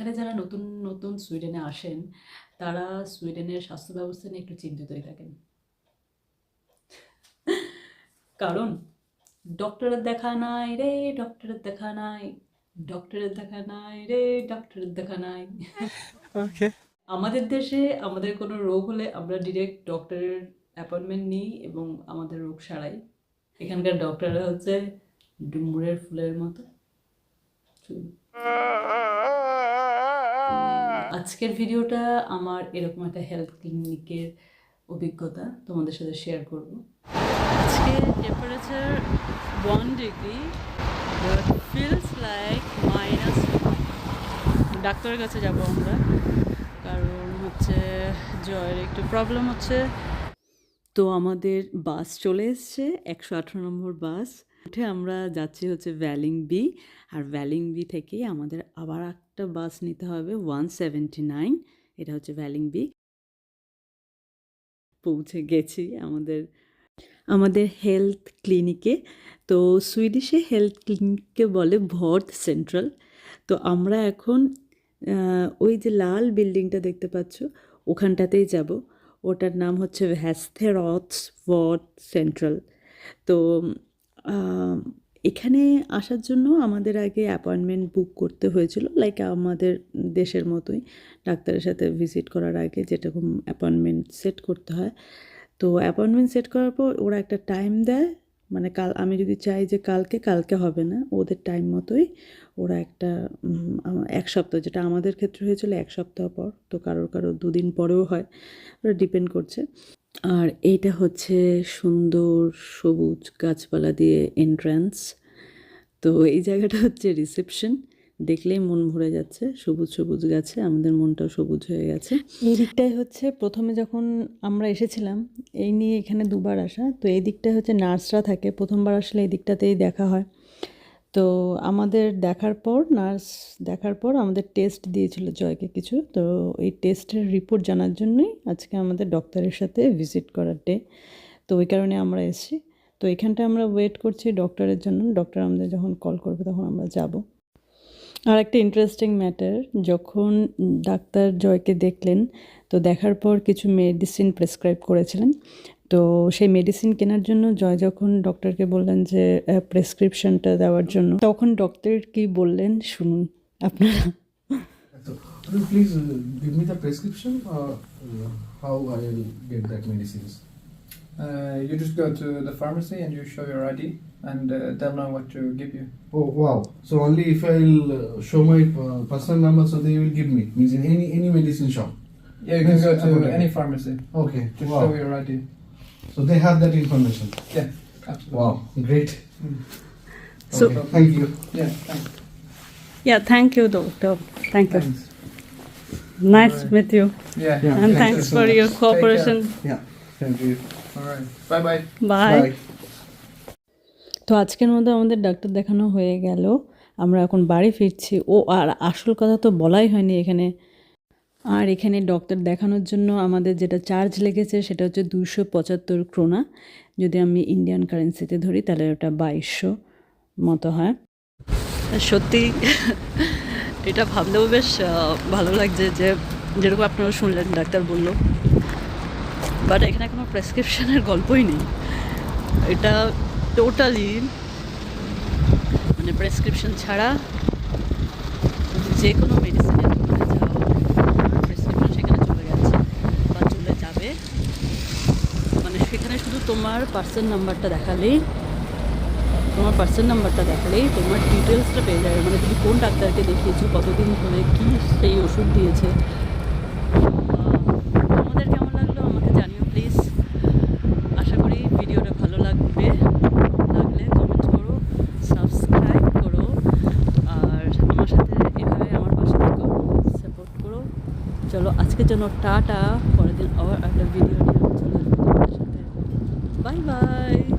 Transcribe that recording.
এখানে যারা নতুন নতুন সুইডেনে আসেন তারা সুইডেনের স্বাস্থ্য ব্যবস্থা নিয়ে একটু চিন্তিতই থাকেন কারণ ডক্টরের দেখা নাই রে ডক্টরের দেখা নাই ডক্টরের দেখা নাই রে ডক্টরের দেখা নাই Okay. আমাদের দেশে আমাদের কোনো রোগ হলে আমরা ডিরেক্ট ডক্টরের অ্যাপয়েন্টমেন্ট নিই এবং আমাদের রোগ সারাই এখানকার ডক্টররা হচ্ছে ডুমুরের ফুলের মতো। আজকের ভিডিওটা আমার এরকম একটা হেলথ ক্লিনিকের অভিজ্ঞতা তোমাদের সাথে শেয়ার করব। আজকে temperature one degree feels like minus ডাক্তারের কাছে যাব আমরা, কারণ হচ্ছে জয়ের একটু প্রবলেম হচ্ছে। তো আমাদের বাস চলে এসছে, একশো আঠারো নম্বর বাস উঠে আমরা যাচ্ছি হচ্ছে ভ্যালিং বি। আর ভ্যালিং বি থেকে আমাদের আবার একটা বাস নিতে হবে ওয়ান সেভেন্টি নাইন। এটা হচ্ছে ভ্যালিং বি। পৌঁছে গেছি আমাদের আমাদের হেলথ ক্লিনিকে। তো সুইডিশে হেলথ ক্লিনিককে বলে ভর্থ সেন্ট্রাল। তো আমরা এখন ওই যে লাল বিল্ডিংটা দেখতে পাচ্ছ, ওখানটাতেই যাব। ওটার নাম হচ্ছে ভ্যাস্থেরথস ভর্থ সেন্ট্রাল। তো এখানে আসার জন্য আমাদের আগে অ্যাপয়েন্টমেন্ট বুক করতে হয়েছিল লাইক আমাদের দেশের মতোই ডাক্তারের সাথে ভিজিট করার আগে যেরকম অ্যাপয়েন্টমেন্ট সেট করতে হয়। তো অ্যাপয়েন্টমেন্ট সেট করার পর ওরা একটা টাইম দেয় মানে কাল, আমি যদি চাই যে কালকে কালকে হবে না, ওদের টাইম মতোই ওরা একটা এক সপ্তাহ, যেটা আমাদের ক্ষেত্রে হয়েছিল এক সপ্তাহ পর, তো কারোর কারোর দুদিন পরেও হয়, ওরা ডিপেন্ড করছে। আর এইটা হচ্ছে সুন্দর সবুজ গাছপালা দিয়ে এন্ট্রান্স তো এই জায়গাটা হচ্ছে রিসেপশন দেখলেই মন ভরে যাচ্ছে, সবুজ সবুজ গাছে, আমাদের মনটাও সবুজ হয়ে গেছে। এই দিকটাই হচ্ছে প্রথমে যখন আমরা এসেছিলাম, এই নিয়ে এখানে দুবার আসা। তো এই দিকটায় হচ্ছে নার্সরা থাকে, প্রথমবার আসলে এই দিকটাতেই দেখা হয়। তো আমাদের দেখার পর নার্স দেখার পর আমাদের টেস্ট দিয়েছিল জয়কে কিছু। তো এই টেস্টের রিপোর্ট জানার জন্যই আজকে আমাদের ডক্টরের সাথে ভিজিট করার ডে। তো ওই কারণে আমরা এসেছি। তো এখানটা আমরা ওয়েট করছি ডক্টরের জন্য। ডক্টর আমাদের যখন কল করবে তখন আমরা যাব। আর একটা ইন্টারেস্টিং ম্যাটার যখন ডাক্তার জয়কে দেখলেন, তো দেখার পর কিছু মেডিসিন প্রেসক্রাইব করেছিলেন। তো সেই মেডিসিন কেনার জন্য জয় যখন ডক্টরকে বললেন যে প্রেসক্রিপশনটা দেওয়ার জন্য তখন ডক্টর কি বললেন শুনুন আপনারা uh, give me the prescription or uh, how I will get that medicines? Uh, you just go to the pharmacy and you show your ID, and uh, they'll know what to give you. Oh wow! So only if I'll uh, show my uh, personal number, so they will give me. Means in any any medicine shop. Yeah, you can Yes, go to any pharmacy. Okay. Just wow. show your ID. So they have that information. Yeah, absolutely. Wow! Great. Mm. So- okay. thank you. Yeah, thanks. Yeah thank you doctor thank you Thanks. Nice Alright. With you Yeah. Yeah. and Thank thanks you so for much. your cooperation Yeah. Thank you. All right. Bye bye. Bye Bye. তো আজকের মধ্যে আমাদের doctor দেখানো হয়ে গেল আমরা এখন বাড়ি ফিরছি ও আর আসল কথা তো বলাই হয়নি এখানে আর এখানে ডক্টর দেখানোর জন্য আমাদের যেটা চার্জ লেগেছে সেটা হচ্ছে দুশো পঁচাত্তর ক্রোনা যদি আমি ইন্ডিয়ান কারেন্সিতে ধরি, তাহলে ওটা বাইশশো মতো হয়। সত্যি, এটা ভাবলেও বেশ ভালো লাগছে যে যেরকম আপনারা শুনলেন, ডাক্তার বলল। বাট এখানে কোনো প্রেসক্রিপশনের গল্পই নেই। এটা টোটালি মানে প্রেসক্রিপশন ছাড়া যে কোনো মেডিসিনের দোকানে যাও প্রেসক্রিপশন সেখানে চলে গেছে বা চলে যাবে সেখানে শুধু তোমার পার্সন নাম্বারটা দেখালেই, তোমার পার্সন নাম্বারটা দেখালেই তোমার ডিটেলসটা পেয়ে যাবে। মানে তুমি কোন ডাক্তারকে দেখিয়েছো, কতদিন ধরে, কী সেই ওষুধ দিয়েছে? তোমাদের কেমন লাগল আমাকে জানিও প্লিজ আশা করি ভিডিওটা ভালো লাগবে। লাগলে করো সাবস্ক্রাইব করো, আর সাথে এভাবে আমার সাপোর্ট করো। চলো আজকের জন্য টাটা, পরের দিন আবার একটা ভিডিও নিয়ে চলে